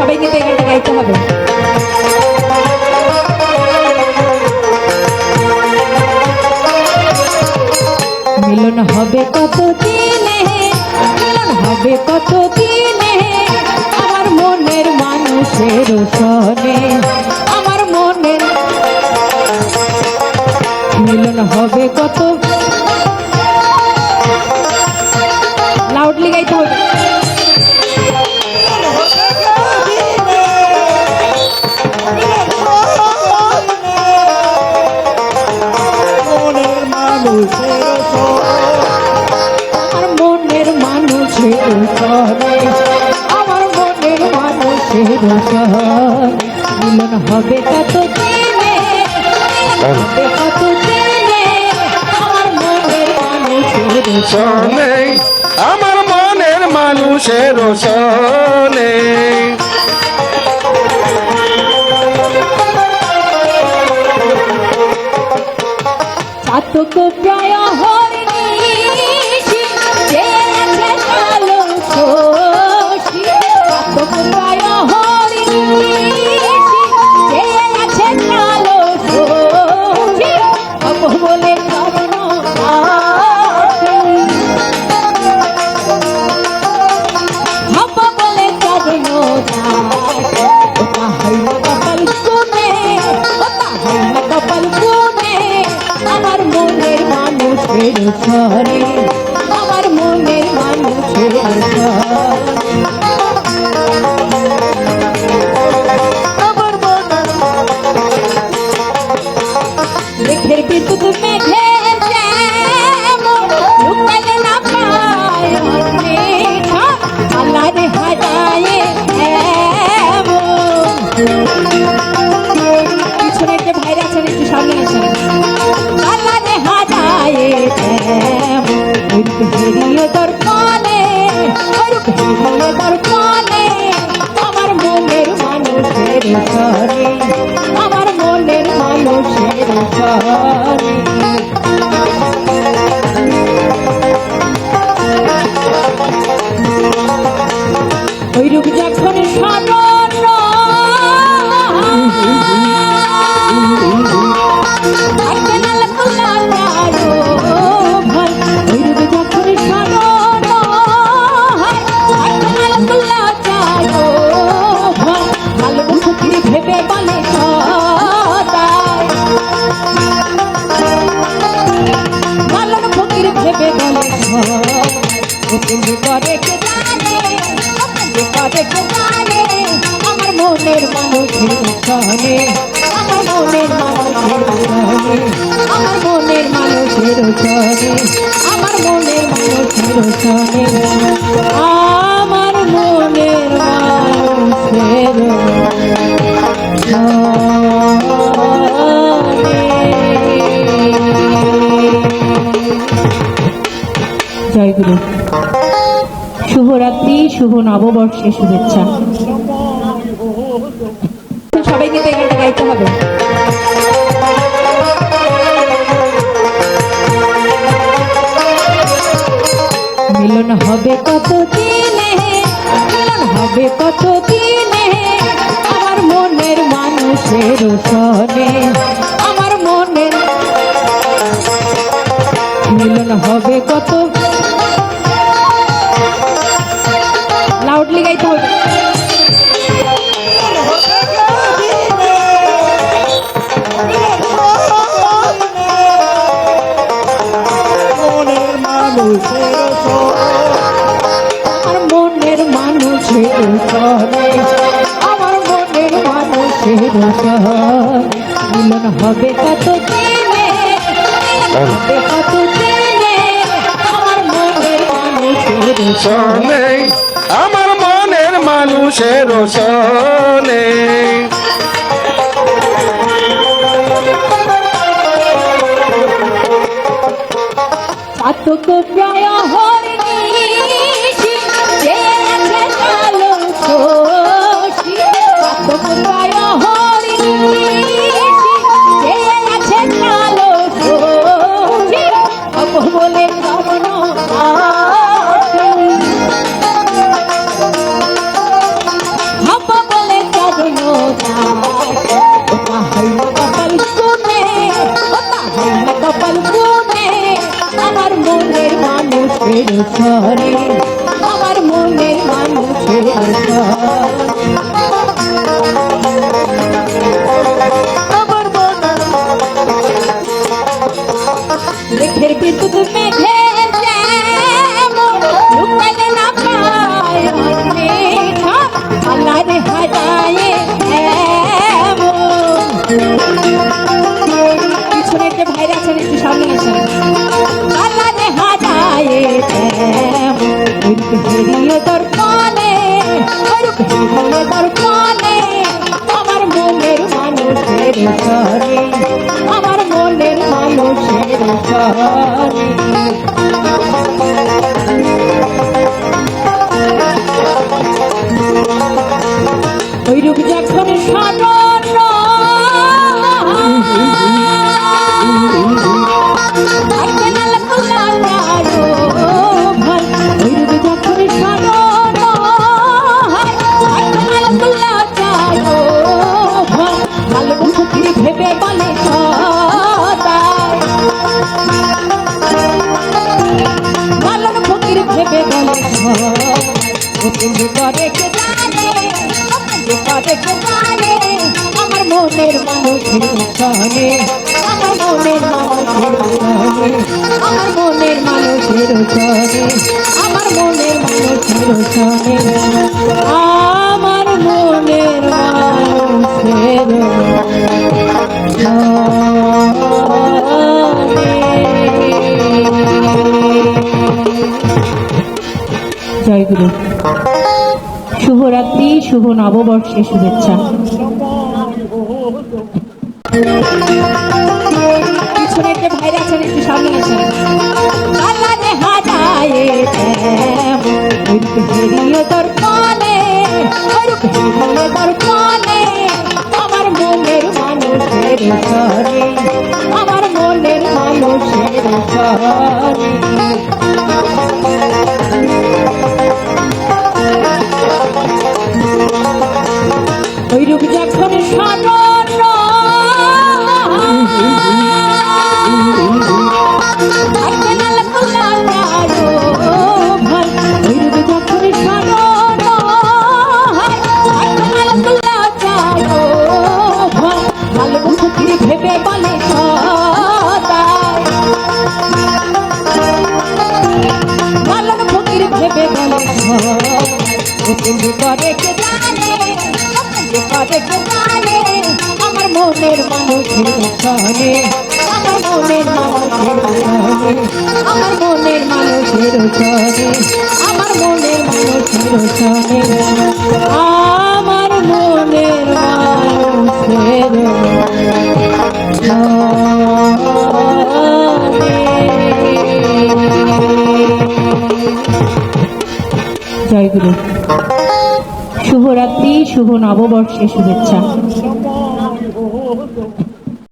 সবাই কিন্তু এই গানটা গাইতে হবে। মিলন হবে কত দিনে মিলন হবে কত দিনে আমার মনের মানুষের সনে আমার মনের মিলন হবে কত লাউডলি গাইতে হবে। আমার মনের মানুষের সনে চাতক প্রায় মানুষের ঘরে আমার মনের মানুষের ঘরে রূপ আমার মনের মানুষের সনে আমার মনের মানুষের আমার মনের মানুষের সনে আমার মনের মানুষের সনে শুভ নববর্ষের শুভেচ্ছা। গানটা গাইতে হবে। মিলন হবে কত দিনে মিলন হবে কত দিনে আমার মনের মানুষের সনে আমার মনের মিলন হবে কত লাউডলি গাইতে হবে। মিলন হবে কত কত আমার মানুষের সনে চাতক প্রায় মানুষের ঘরে আমার মনের মানুষের ঘরে আমার মনের মেঘের বিদ্যুৎ মেঘের হেরিয়ে তোর কানে হেরিয়ে তোর কানে আমার মনের মানুষের ঘরে আমার মনের মানুষের ঘরে। ভেবে বলে তুমি করে কে জানে তুমি করে কে জানে আমার মনের মানুষের সনে আমার মনের মানুষের সনে আমার মনের মানুষের সনে আমার মনের মানুষের সনে শুভরাত্রি শুভ নববর্ষের শুভেচ্ছা। আমার মনের মানুষের আমার মনের মানুষের মনের মানুষের মনের মানুষের সনে আমার মনের মানুষের সনে আমার মনের মানুষের সনে আমার মনের মানুষের জয় গুরু। শুভরাত্রি, শুভ নববর্ষের শুভেচ্ছা। Oh, no.